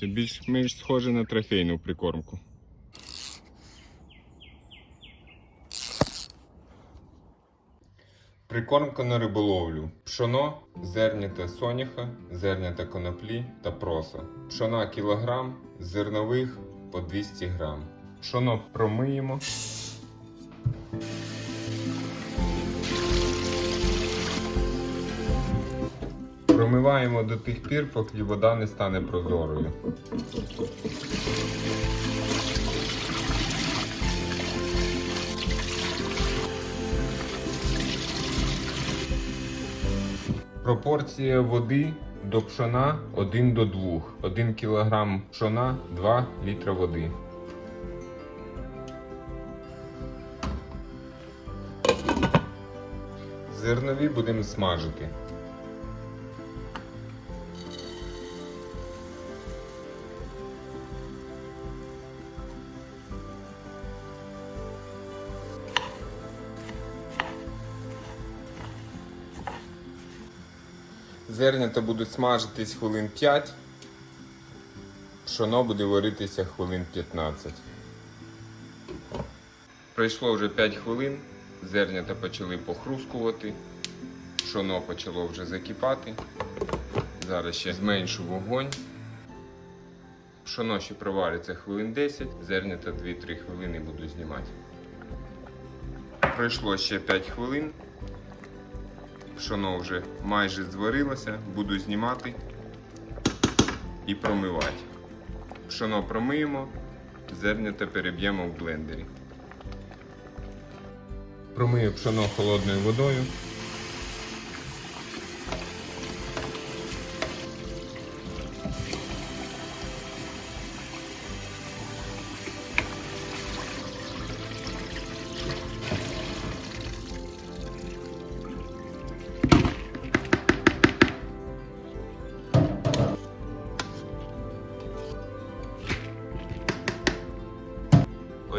Це більш-менш схоже на трофейну прикормку. Прикормка на риболовлю. Пшоно, зернята соняха, зернята коноплі та проса. Пшона кілограм, зернових по 200 грам. Пшоно промиємо. Промиваємо до тих пір, поки вода не стане прозорою. Пропорція води до пшона 1 до 2. 1 кг пшона 2 літра води. Зернові будемо смажити. Зернята будуть смажитись хвилин 5. Пшоно буде варитися хвилин 15. Пройшло вже 5 хвилин. Зернята почали похрускувати. Пшоно почало вже закипати. Зараз ще зменшу вогонь. Пшоно ще провариться хвилин 10, зернята 2-3 хвилини буду знімати. Пройшло ще 5 хвилин. Пшоно вже майже зварилося, буду знімати і промивати. Пшоно промиємо, зернята переб'ємо в блендері. Промию пшоно холодною водою.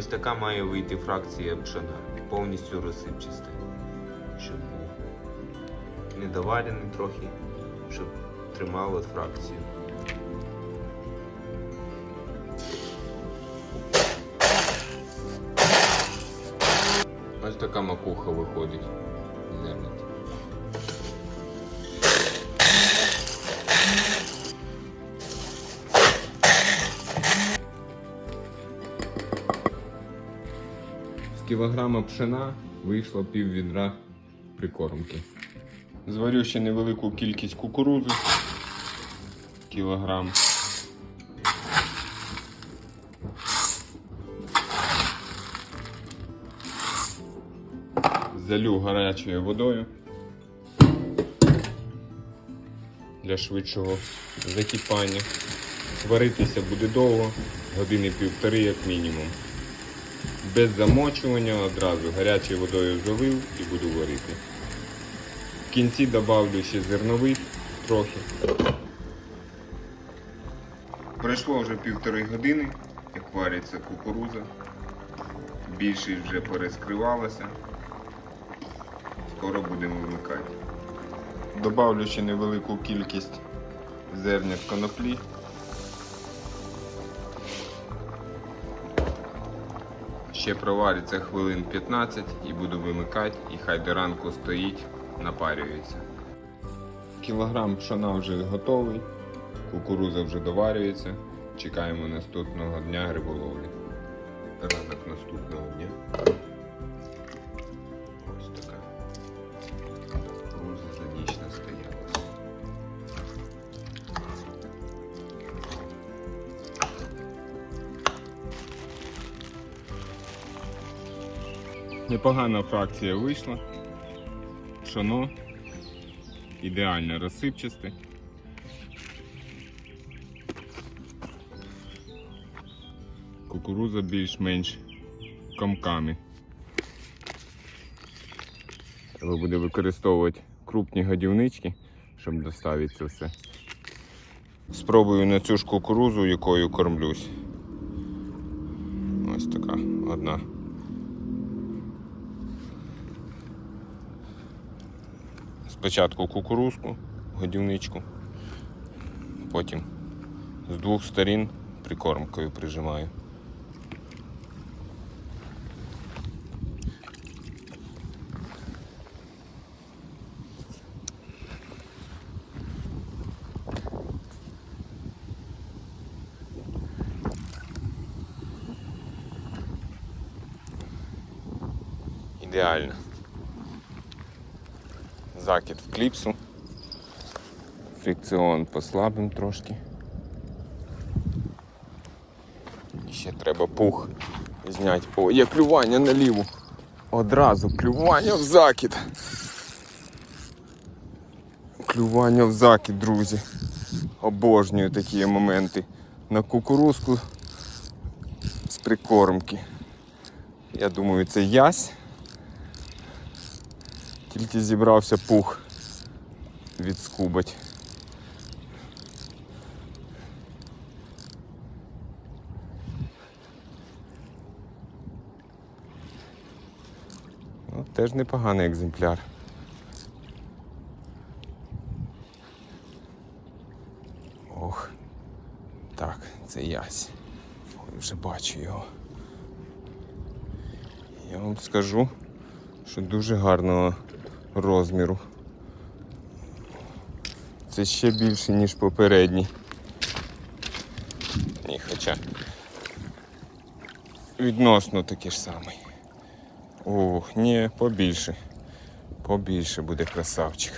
Ось така має вийти фракція пшена, повністю розсипчаста. Щоб був недоварений трохи, щоб тримало фракцію. Ось така макуха виходить. Кілограма пшена вийшло пів відра прикормки. Зварю ще невелику кількість кукурузи. Кілограм. залю гарячою водою для швидшого закипання. Варитися буде довго, години півтори як мінімум. Без замочування одразу гарячою водою залив і буду варити. В кінці додавлю ще зернових трохи. Пройшло вже півтори години, як вариться кукуруза. Більшість вже перескривалася. Скоро будемо вмикати. Добавлю ще невелику кількість зернят коноплі. Ще провариться хвилин 15 і буду вимикати, і хай до ранку стоїть, напарюється. Кілограм пшона вже готовий, кукуруза вже доварюється. Чекаємо наступного дня риболовлі. Ранок наступного дня. Непогана фракція вийшла. Пшоно ідеально розсипчасте. Кукуруза більш-менш комками. Треба буде використовувати крупні годівнички, щоб доставити це все. Спробую на цю ж кукурузу, якою кормлюсь. Ось така одна. Спочатку кукурузку, годівничку, потім З двох сторін прикормкою прижимаю. Ідеально. Закид в кліпсу. Фрикціон послабим трошки. І ще треба пух зняти. О, є клювання на ліву. Одразу клювання в закид. Клювання в закид, друзі. Обожнюю такі моменти. На кукурузку з прикормки. Я думаю, це ясь. Тільки зібрався пух відскубать. Ну, теж непоганий екземпляр. Ох, так, це ясь. Ой, вже бачу його. Я вам скажу, що дуже гарного розміру. Це ще більше, ніж попередній. Ні, хоча відносно такий ж самий. Ох, ні, побільше. Побільше буде красавчик.